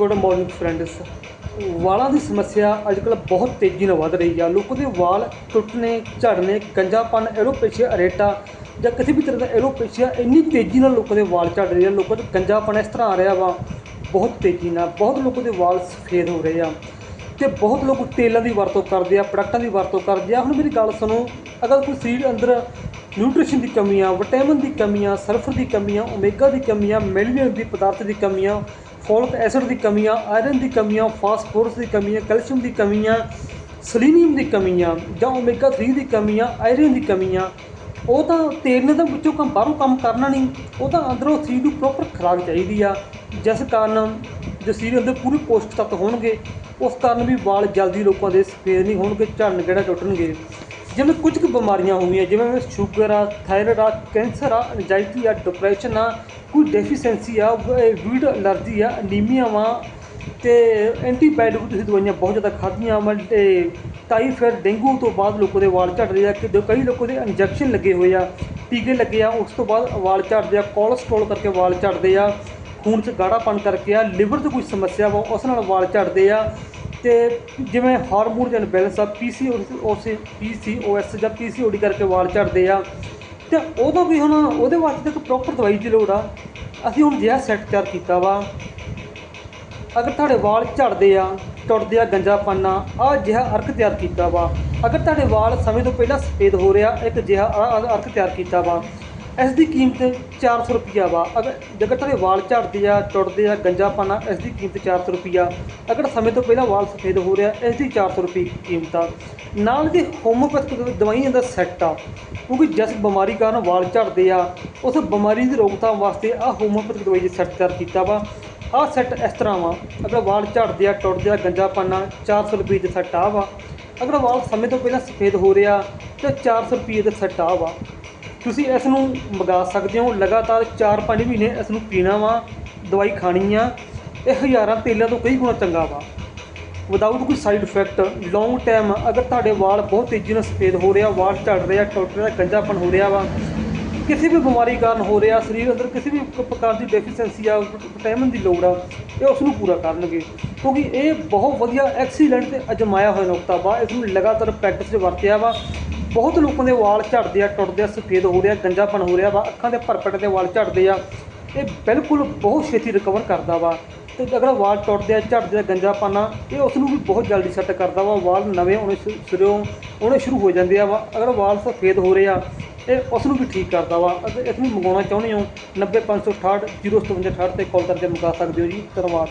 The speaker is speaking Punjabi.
ਗੁੱਡ ਮਾਰਨਿੰਗ ਫਰੈਂਡਸ ਵਾਲਾਂ ਦੀ ਸਮੱਸਿਆ ਅੱਜਕੱਲ ਬਹੁਤ ਤੇਜ਼ੀ ਨਾਲ ਵੱਧ ਰਹੀ ਆ। ਲੋਕਾਂ ਦੇ ਵਾਲ ਟੁੱਟਣੇ, ਝੜਨੇ, ਗੰਜਾਪਨ, ਐਲੋਪੇਸ਼ੀਆ, ਅਰੇਟਾ ਜਾਂ ਕਿਸੇ ਵੀ ਤਰ੍ਹਾਂ ਦਾ ਐਲੋਪੇਸ਼ੀਆ ਇੰਨੀ ਤੇਜ਼ੀ ਨਾਲ ਲੋਕਾਂ ਦੇ ਵਾਲ ਝੜ ਰਹੇ ਆ। ਲੋਕਾਂ 'ਚ ਗੰਜਾਪਨ ਇਸ ਤਰ੍ਹਾਂ ਆ ਰਿਹਾ ਵਾ, ਬਹੁਤ ਤੇਜ਼ੀ ਨਾਲ। ਬਹੁਤ ਲੋਕਾਂ ਦੇ ਵਾਲ ਸਫੇਦ ਹੋ ਰਹੇ ਆ ਤੇ ਬਹੁਤ ਲੋਕ ਤੇਲਾਂ ਦੀ ਵਰਤੋਂ ਕਰਦੇ ਆ, ਪ੍ਰੋਡਕਟਾਂ ਦੀ ਵਰਤੋਂ ਕਰਦੇ ਆ। ਹੁਣ ਮੇਰੀ ਗੱਲ ਸੁਣੋ, ਅਗਰ ਕੋਈ ਸਰੀਰ ਅੰਦਰ ਨਿਊਟ੍ਰੀਸ਼ਨ ਦੀ ਕਮੀ ਆ ਵਿਟਾਮਿਨ ਦੀ ਕਮੀ ਆ ਸਲਫਰ ਦੀ ਕਮੀ ਆ ਓਮੇਗਾ ਦੀ ਕਮੀ ਆ ਮਿਨਰਲ ਦੀ ਪਦਾਰਥ ਦੀ ਕਮੀ ਆ ਫੋਲਿਕ ਐਸਿਡ ਦੀ ਕਮੀਆਂ, ਆਇਰਨ ਦੀ ਕਮੀਆਂ, ਫਾਸਫੋਰਸ ਦੀ ਕਮੀਆਂ, ਕੈਲਸ਼ੀਅਮ ਦੀ ਕਮੀਆਂ, ਸਲੀਨੀਅਮ ਦੀ ਕਮੀਆਂ ਜਾਂ ਓਮੇਗਾ 3 ਦੀ ਕਮੀਆਂ, ਆਇਰਨ ਦੀ ਕਮੀਆਂ, ਉਹ ਤਾਂ ਤੇਲ ਨੇ ਤਾਂ ਵਿੱਚੋਂ ਕੰਮ ਬਾਹਰੋਂ ਕੰਮ ਕਰਨਾ ਨਹੀਂ, ਉਹ ਤਾਂ ਅੰਦਰੋਂ ਸਰੀਰ ਨੂੰ ਪ੍ਰੋਪਰ ਖੁਰਾਕ ਚਾਹੀਦੀ ਆ, ਜਿਸ ਕਾਰਨ ਜੋ ਸਰੀਰ ਅੰਦਰ ਪੂਰੀ ਪੋਸ਼ਟ ਤੱਤ ਹੋਣਗੇ, ਉਸ ਕਾਰਨ ਵੀ ਵਾਲ ਜਲਦੀ ਲੋਕਾਂ ਦੇ ਸਫੇਦ ਨਹੀਂ ਹੋਣਗੇ, ਝੜਨ ਕਿਹੜਾ ਟੁੱਟਣਗੇ। ਜਿਵੇਂ ਕੁਝ ਕੁ ਬਿਮਾਰੀਆਂ ਹੋਣਗੀਆਂ ਜਿਵੇਂ ਸ਼ੂਗਰ ਆ, ਥਾਇਰਾਇਡ ਆ, ਕੈਂਸਰ ਆ ਐਂਜ਼ਾਈਟੀ ਆ ਡਿਪਰੈਸ਼ਨ ਆ, ਕੋਈ ਡੈਫੀਸ਼ੈਂਸੀ ਆ ਵੀਡ ਅਲਰਜੀ ਆ ਅਨੀਮੀਆ ਵਾ, ਤੇ ਐਂਟੀਬਾਇਓਟਿਕ ਤੁਸੀਂ ਦਵਾਈਆਂ ਬਹੁਤ ਜ਼ਿਆਦਾ ਖਾਧੀਆਂ ਵਾ, ਤੇ ਟਾਈਫਾਇਡ ਡੇਂਗੂ ਤੋਂ ਬਾਅਦ ਲੋਕਾਂ ਦੇ ਵਾਲ ਝੜ ਰਹੇ ਆ, ਕਿ ਕਈ ਲੋਕਾਂ ਦੇ ਇੰਜੈਕਸ਼ਨ ਲੱਗੇ ਹੋਏ ਆ ਟੀਕੇ ਲੱਗੇ ਆ, ਉਸ ਤੋਂ ਬਾਅਦ ਵਾਲ ਝੜਦੇ ਆ ਕੋਲੇਸਟ੍ਰੋਲ ਕਰਕੇ ਵਾਲ ਝੜਦੇ ਆ, ਖੂਨ 'ਚ ਗਾੜਾਪਣ ਕਰਕੇ ਆ ਲਿਵਰ 'ਚ ਕੋਈ ਸਮੱਸਿਆ ਵਾ, ਉਸ ਨਾਲ ਵਾਲ ਝੜਦੇ ਆ ਤੇ ਜਿਵੇਂ ਹਾਰਮੋਨ ਜਨ ਬੈਲੈਂਸ ਆ ਪੀਸੀਓਐਸ ਪੀਸੀਓਐਸ ਜਾਂ ਪੀਸੀਓਡੀ ਕਰਕੇ ਵਾਲ ਝੜਦੇ ਆ। ਤੇ ਉਹਦਾ ਵੀ ਹੁਣ ਉਹਦੇ ਵਾਸਤੇ ਤਾਂ ਇੱਕ ਪ੍ਰੋਪਰ ਦਵਾਈ ਦੀ ਲੋੜ ਆ। ਅਸੀਂ ਹੁਣ ਜਿਹਾ ਸੈੱਟ ਤਿਆਰ ਕੀਤਾ ਵਾ, ਅਗਰ ਤੁਹਾਡੇ ਵਾਲ ਝੜਦੇ ਆ, ਟੁੱਟਦੇ ਆ ਗੰਜਾਪਨ ਆ ਆਹ ਜਿਹਾ ਅਰਕ ਤਿਆਰ ਕੀਤਾ ਵਾ। ਅਗਰ ਤੁਹਾਡੇ ਵਾਲ ਸਮੇਂ ਤੋਂ ਪਹਿਲਾਂ ਸਫੇਦ ਹੋ ਰਿਹਾ, ਇੱਕ ਜਿਹਾ ਆਹ ਅਰਕ ਤਿਆਰ ਕੀਤਾ ਵਾ ਇਸ ਦੀ ਕੀਮਤ 400 ਰੁਪਿਆ ਵਾ। ਅਗਰ ਜੇਕਰ ਤੁਹਾਡੇ ਵਾਲ ਝੜਦੇ ਆ, ਟੁੱਟਦੇ ਆ, ਗੰਜਾਪਨ ਆ, ਇਸ ਦੀ ਕੀਮਤ 400 ਰੁਪਿਆ ਅਗਰ ਸਮੇਂ ਤੋਂ ਪਹਿਲਾਂ ਵਾਲ ਸਫੇਦ ਹੋ ਰਿਹਾ, ਇਸ ਦੀ 400 ਰੁਪਏ ਕੀਮਤ ਆ। ਨਾਲ ਦੀ ਹੋਮੋਪੈਥਿਕ ਦਵਾਈਆਂ ਦਾ ਸੈੱਟ ਆ, ਕਿਉਂਕਿ ਜਿਸ ਬਿਮਾਰੀ ਕਾਰਨ ਵਾਲ ਝੜਦੇ ਆ, ਉਸ ਬਿਮਾਰੀ ਦੀ ਰੋਕਥਾਮ ਵਾਸਤੇ ਆ ਹੋਮੋਪੈਥਿਕ ਦਵਾਈ ਦਾ ਸੈੱਟ ਤਿਆਰ ਕੀਤਾ ਵਾ। ਆਹ ਸੈੱਟ ਇਸ ਤਰ੍ਹਾਂ ਵਾ, ਅਗਰ ਵਾਲ ਝੜਦੇ ਆ, ਟੁੱਟਦੇ ਆ, ਗੰਜਾਪਨ ਆ 400 ਰੁਪਏ ਦਾ ਸੈੱਟ ਆ ਵਾ। ਅਗਰ ਵਾਲ ਸਮੇਂ ਤੋਂ ਪਹਿਲਾਂ ਸਫੇਦ ਹੋ ਰਿਹਾ, ਤੇ 400 ਰੁਪਏ ਦਾ ਸੈੱਟ ਆ ਵਾ। ਤੁਸੀਂ ਇਸ ਨੂੰ ਮੰਗਾ ਸਕਦੇ ਹੋ। ਲਗਾਤਾਰ 4-5 ਮਹੀਨੇ ਇਸ ਨੂੰ ਪੀਣਾ ਵਾ, ਦਵਾਈ ਖਾਣੀ ਆ। ਇਹ ਹਜ਼ਾਰਾਂ ਤੇਲਾਂ ਤੋਂ ਕਈ ਗੁਣਾ ਚੰਗਾ ਵਾ। ਵਿਦਆਊਟ ਕੋਈ ਸਾਈਡ ਇਫੈਕਟ ਲੌਂਗ ਟਾਈਮ ਅਗਰ ਤੁਹਾਡੇ ਵਾਲ ਬਹੁਤ ਤੇਜ਼ੀ ਨਾਲ ਸਫੇਦ ਹੋ ਰਿਹਾ, ਵਾਲ ਝੜ ਰਿਹਾ ਟੁੱਟ ਰਿਹਾ, ਗੰਜਾਪਨ ਹੋ ਰਿਹਾ ਵਾ, ਕਿਸੇ ਵੀ ਬਿਮਾਰੀ ਕਾਰਨ ਹੋ ਰਿਹਾ, ਸਰੀਰ ਅੰਦਰ ਕਿਸੇ ਵੀ ਪ੍ਰਕਾਰ ਦੀ ਡੈਫੀਸ਼ੈਂਸੀ ਆ ਵਿਟਾਮਿਨ ਦੀ ਲੋੜ ਆ, ਇਹ ਉਸ ਨੂੰ ਪੂਰਾ ਕਰਨਗੇ। ਕਿਉਂਕਿ ਇਹ ਬਹੁਤ ਵਧੀਆ ਐਕਸੀਲੈਂਟ ਤੇ ਅਜਮਾਇਆ ਹੋਇਆ ਨੁਕਤਾ ਵਾ, ਇਸ ਨੂੰ ਲਗਾਤਾਰ ਪ੍ਰੈਕਟਿਸ 'ਚ ਵਰਤਿਆ ਵਾ। ਬਹੁਤ ਲੋਕਾਂ ਦੇ ਵਾਲ ਝੜਦੇ ਆ ਟੁੱਟਦੇ ਆ, ਸਫੇਦ ਹੋ ਰਿਹਾ ਗੰਜਾਪਨ ਹੋ ਰਿਹਾ ਵਾ, ਅੱਖਾਂ ਦੇ ਭਰਪਟ ਦੇ ਵਾਲ ਝੜਦੇ ਆ। ਇਹ ਬਿਲਕੁਲ ਬਹੁਤ ਛੇਤੀ ਰਿਕਵਰ ਕਰਦਾ ਵਾ। ਤੇ ਅਗਰ ਵਾਲ ਟੁੱਟਦੇ ਆ, ਝੜਦੇ ਆ ਗੰਜਾਪਨ ਆ, ਇਹ ਉਸ ਨੂੰ ਵੀ ਬਹੁਤ ਜਲਦੀ ਸੈੱਟ ਕਰਦਾ ਵਾ। ਵਾਲ ਨਵੇਂ ਆਉਣੇ ਸ਼ੁ- ਸਿਰਿਓਂ ਆਉਣੇ ਸ਼ੁਰੂ ਹੋ ਜਾਂਦੇ ਆ ਵਾ। ਅਗਰ ਵਾਲ ਸਫੇਦ ਹੋ ਰਹੇ ਆ, ਇਹ ਉਸ ਨੂੰ ਵੀ ਠੀਕ ਕਰਦਾ ਵਾ। ਅਗਰ ਇਸ ਨੂੰ ਮੰਗਾਉਣਾ ਚਾਹੁੰਦੇ ਹੋ 90568 05768 ਤੇ ਕਾਲ ਕਰਕੇ ਮੰਗਾ ਸਕਦੇ ਹੋ ਜੀ। ਧੰਨਵਾਦ।